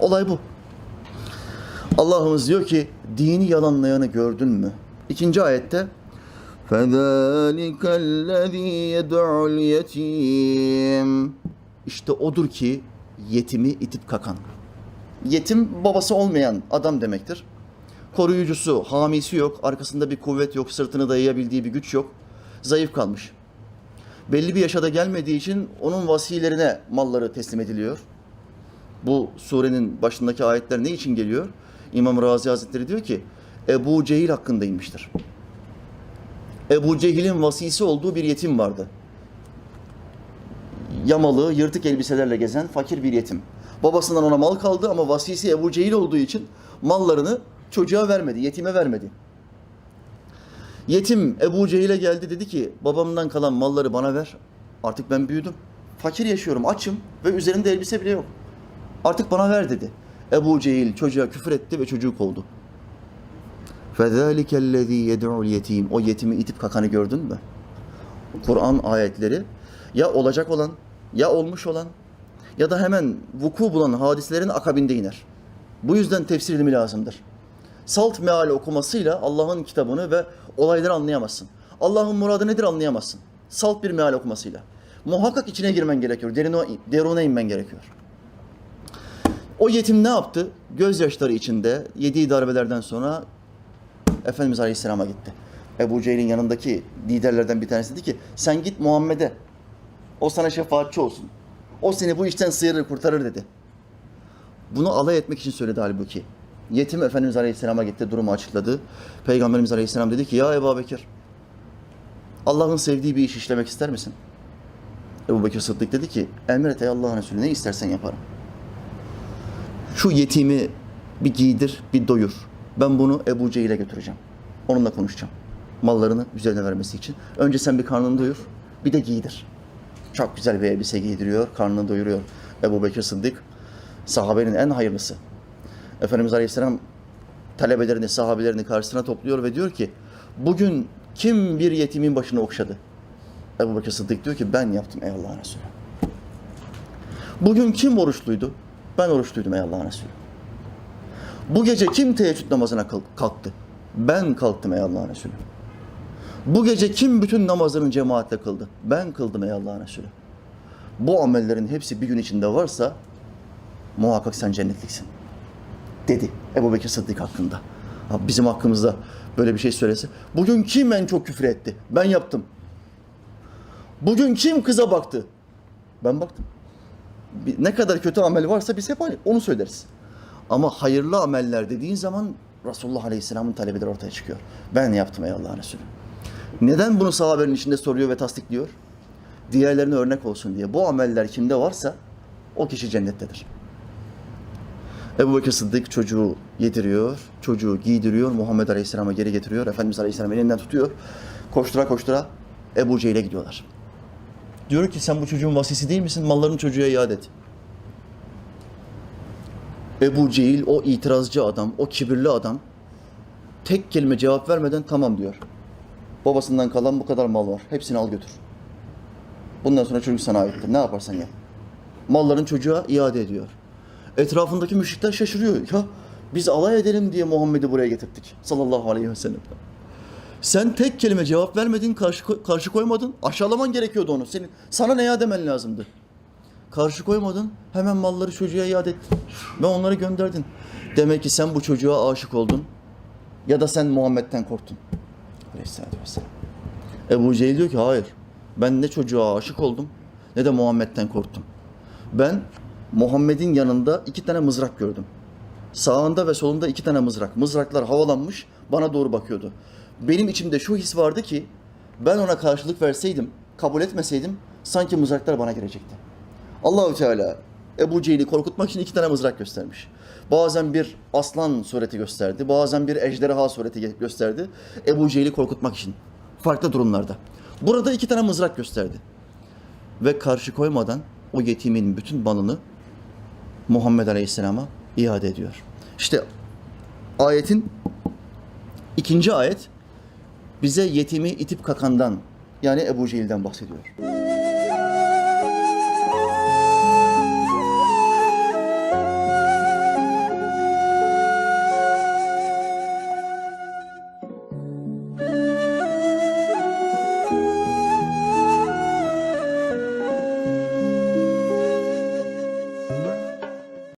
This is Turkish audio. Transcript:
Olay bu. Allah'ımız diyor ki dini yalanlayanı gördün mü? İkinci ayette فَذَٰلِكَ الَّذ۪ي يَدْعُ الْيَت۪يمِ İşte odur ki yetimi itip kakan. Yetim babası olmayan adam demektir. Koruyucusu, hamisi yok, arkasında bir kuvvet yok, sırtını dayayabildiği bir güç yok. Zayıf kalmış. Belli bir yaşa da gelmediği için onun vasilerine malları teslim ediliyor. Bu surenin başındaki ayetler ne için geliyor? İmam Razi Hazretleri diyor ki Ebu Cehil hakkında inmiştir. Ebu Cehil'in vasisi olduğu bir yetim vardı. Yamalı, yırtık elbiselerle gezen fakir bir yetim. Babasından ona mal kaldı ama vasisi Ebu Cehil olduğu için mallarını çocuğa vermedi, yetime vermedi. Yetim Ebu Cehil'e geldi dedi ki babamdan kalan malları bana ver. Artık ben büyüdüm. Fakir yaşıyorum, açım ve üzerimde elbise bile yok. Artık bana ver dedi. Ebu Cehil çocuğa küfür etti ve çocuğu kovdu. فَذَٰلِكَ الَّذ۪ي يَدْعُ الْيَت۪يمِ O yetimi itip kakanı gördün mü? Kur'an ayetleri ya olacak olan, ya olmuş olan ya da hemen vuku bulan hadiselerin akabinde iner. Bu yüzden tefsir ilmi lazımdır. Salt meal okumasıyla Allah'ın kitabını ve olayları anlayamazsın. Allah'ın muradı nedir anlayamazsın. Salt bir meal okumasıyla. Muhakkak içine girmen gerekiyor. Derine, derine inmen gerekiyor. O yetim ne yaptı? Gözyaşları içinde yediği darbelerden sonra Efendimiz Aleyhisselam'a gitti. Ebu Cehil'in yanındaki liderlerden bir tanesi dedi ki sen git Muhammed'e. O sana şefaatçi olsun. O seni bu işten sıyırır, kurtarır dedi. Bunu alay etmek için söyledi halbuki. Yetim Efendimiz Aleyhisselam'a gitti, durumu açıkladı. Peygamberimiz Aleyhisselam dedi ki ya Ebu Bekir Allah'ın sevdiği bir iş işlemek ister misin? Ebu Bekir Sıddık dedi ki emret ey Allah'ın Resulü ne istersen yaparım. Şu yetimi bir giydir, bir doyur. Ben bunu Ebu Cehil'e götüreceğim. Onunla konuşacağım. Mallarını üzerine vermesi için. Önce sen bir karnını doyur, bir de giydir. Çok güzel bir elbise giydiriyor, karnını doyuruyor. Ebu Bekir Sıddık, sahabenin en hayırlısı. Efendimiz Aleyhisselam talebelerini, sahabelerini karşısına topluyor ve diyor ki, bugün kim bir yetimin başını okşadı? Ebu Bekir Sıddık diyor ki, ben yaptım ey Allah'ın Resulü. Bugün kim oruçluydu? Ben oruçluydum ey Allah'ın Resulü. Bu gece kim teheccüd namazına kalk- kalktı? Ben kalktım ey Allah'ın Resulü. Bu gece kim bütün namazını cemaatle kıldı? Ben kıldım ey Allah'ın Resulü. Bu amellerin hepsi bir gün içinde varsa muhakkak sen cennetliksin. Dedi Ebu Bekir Sıddık hakkında. Ha, Bizim hakkımızda böyle bir şey söylese. Bugün kim en çok küfür etti? Ben yaptım. Bugün kim kıza baktı? Ben baktım. Ne kadar kötü amel varsa biz hep onu söyleriz. Ama hayırlı ameller dediğin zaman Resulullah Aleyhisselam'ın talebeleri ortaya çıkıyor. Ben yaptım ey Allah'ın Resulü. Neden bunu sahabenin içinde soruyor ve tasdikliyor? Diğerlerine örnek olsun diye. Bu ameller kimde varsa o kişi cennettedir. Ebu Bekir Sıddık çocuğu yediriyor, çocuğu giydiriyor, Muhammed Aleyhisselam'a geri getiriyor. Efendimiz Aleyhisselam elinden tutuyor. Koştura koştura Ebu Cehil'e gidiyorlar. Diyor ki sen bu çocuğun vasisi değil misin? Mallarını çocuğa iade et. Ebu Cehil o itirazcı adam, o kibirli adam tek kelime cevap vermeden tamam diyor. Babasından kalan bu kadar mal var. Hepsini al götür. Bundan sonra çocuk sana aittir. Ne yaparsan yap. Malların çocuğa iade ediyor. Etrafındaki müşrikler şaşırıyor. Ya biz alay edelim diye Muhammed'i buraya getirdik. Sallallahu aleyhi ve sellem. Sen tek kelime cevap vermedin, karşı, karşı koymadın. Aşağılaman gerekiyordu onu. Senin, sana ne ya demen lazımdı. Karşı koymadın, hemen malları çocuğa iade ettin. Ve onları gönderdin. Demek ki sen bu çocuğa aşık oldun. Ya da sen Muhammed'den korktun. Aleyhisselatü. Ebu Cehil diyor ki hayır. Ben ne çocuğa aşık oldum ne de Muhammed'den korktum. Ben Muhammed'in yanında iki tane mızrak gördüm. Sağında ve solunda iki tane mızrak. Mızraklar havalanmış bana doğru bakıyordu. Benim içimde şu his vardı ki ben ona karşılık verseydim, kabul etmeseydim sanki mızraklar bana girecekti. Allahü Teala Ebu Cehil'i korkutmak için iki tane mızrak göstermiş. Bazen bir aslan sureti gösterdi, bazen bir ejderha sureti gösterdi. Ebu Cehil'i korkutmak için. Farklı durumlarda. Burada iki tane mızrak gösterdi. Ve karşı koymadan o yetimin bütün malını Muhammed Aleyhisselam'a iade ediyor. İşte ayetin ikinci ayet bize yetimi itip kakandan yani Ebu Cehil'den bahsediyor. Müzik